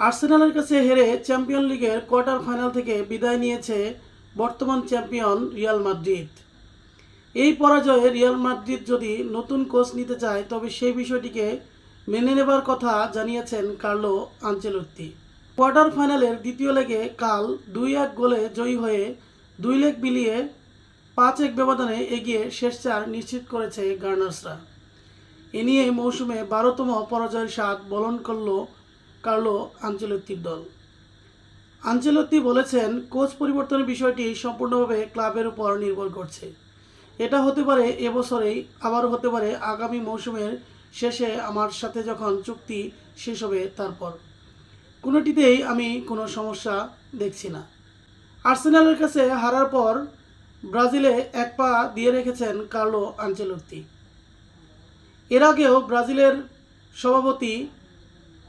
আর্সেনালের কাছে হেরে চ্যাম্পিয়ন লিগের কোয়ার্টার ফাইনাল থেকে বিদায় নিয়েছে বর্তমান চ্যাম্পিয়ন রিয়াল মাদ্রিদ। এই পরাজয়ে রিয়াল মাদ্রিদ যদি নতুন কোচ নিতে চায়, তবে সেই বিষয়টিকে মেনে নেবার কথা জানিয়েছেন কার্লো আঞ্চেলত্তি। কোয়ার্টার ফাইনালের দ্বিতীয় লেগে কাল দুই এক গোলে জয়ী হয়ে দুই লেগ বিলিয়ে পাঁচ এক ব্যবধানে এগিয়ে শেষ চার নিশ্চিত করেছে গার্নার্সরা। এ নিয়ে মৌসুমে বারোতম পরাজয়ের স্বাদ বলন করল কার্লো আঞ্চেলত্তির দল। আঞ্চেলত্তি বলেছেন, কোচ পরিবর্তনের বিষয়টি সম্পূর্ণভাবে ক্লাবের উপর নির্ভর করছে। এটা হতে পারে এবছরেই আবার হতে পারে আগামী মৌসুমের শেষে আমার সাথে যখন চুক্তি শেষ হবে তারপর। কোনোটিতেই আমি কোনো সমস্যা দেখছি না। আর্সেনালের কাছে হারার পর ব্রাজিলে এক পা দিয়ে রেখেছেন কার্লো আঞ্চেলত্তি। এর আগেও ব্রাজিলের সভাপতি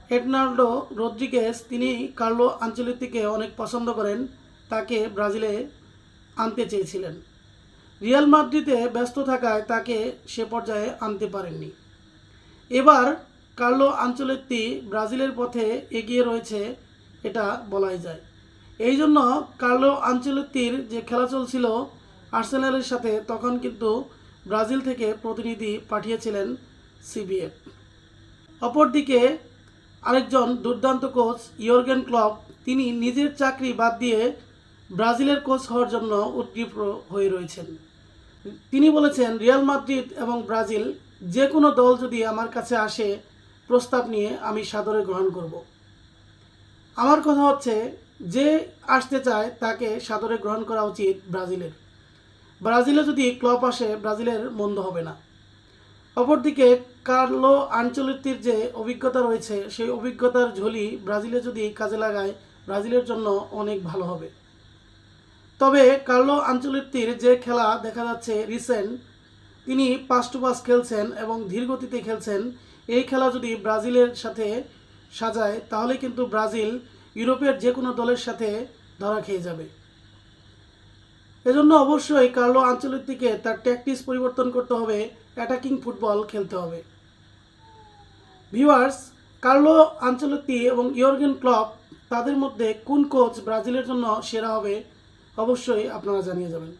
এডনাল্ডো রদ্রিগেস তিনি কার্লো আঞ্চলিতিকে অনেক পছন্দ করেন, তাকে ব্রাজিলে আনতে চেয়েছিলেন। রিয়াল মাদ্রিদে ব্যস্ত থাকায় তাকে সে পর্যায়ে আনতে পারেননি। এবার কার্লো আঞ্চলিতি ব্রাজিলের পথে এগিয়ে রয়েছে, এটা বলাই যায়। এই জন্য কার্লো আঞ্চলিতির যে খেলা চলছিল আর্সেনালের সাথে, তখন কিন্তু ব্রাজিল থেকে প্রতিনিধি পাঠিয়েছিলেন সিবিএফ। অপরদিকে আরেকজন দুর্দান্ত কোচ, ইয়র্গেন ক্লপ, তিনি নিজের চাকরি বাদ দিয়ে ব্রাজিলের কোচ হওয়ার জন্য উদ্দীপ্ত হয়ে রয়েছেন। তিনি বলেছেন, রিয়াল মাদ্রিদ এবং ব্রাজিল যে কোনো দল যদি আমার কাছে আসে, প্রস্তাব নিয়ে আমি সাদরে গ্রহণ করব। আমার কথা হচ্ছে, যে আসতে চায় তাকে সাদরে গ্রহণ করা উচিত ব্রাজিলের। ব্রাজিলে যদি ক্লব আসে, ব্রাজিলের মন্দ হবে না। অপরদিকে, কার্লো আঞ্চলিকটির যে অভিজ্ঞতা রয়েছে, সেই অভিজ্ঞতার ঝুলি ব্রাজিলে যদি কাজে লাগায়, ব্রাজিলের জন্য অনেক ভালো হবে। তবে কার্লো আঞ্চলিকটির যে খেলা দেখা যাচ্ছে রিসেন্ট, তিনি পাস টু পাস খেলছেন এবং ধীরগতিতে খেলছেন। এই খেলা যদি ব্রাজিলের সাথে সাজায়, তাহলে কিন্তু ব্রাজিল ইউরোপের যে কোনো দলের সাথে ধরা খেয়ে যাবে। এজন্য অবশ্যই কার্লো আঞ্চলিক দিকে তার ট্যাকটিক্স পরিবর্তন করতে হবে অ্যাটাকিং ফুটবল খেলতে হবে। ভিউয়ার্স কার্লো আঞ্চলতি এবং ইয়র্গেন ক্লব তাদের মধ্যে কোন কোচ ব্রাজিলের জন্য সেরা হবে, অবশ্যই আপনারা জানিয়ে যাবেন।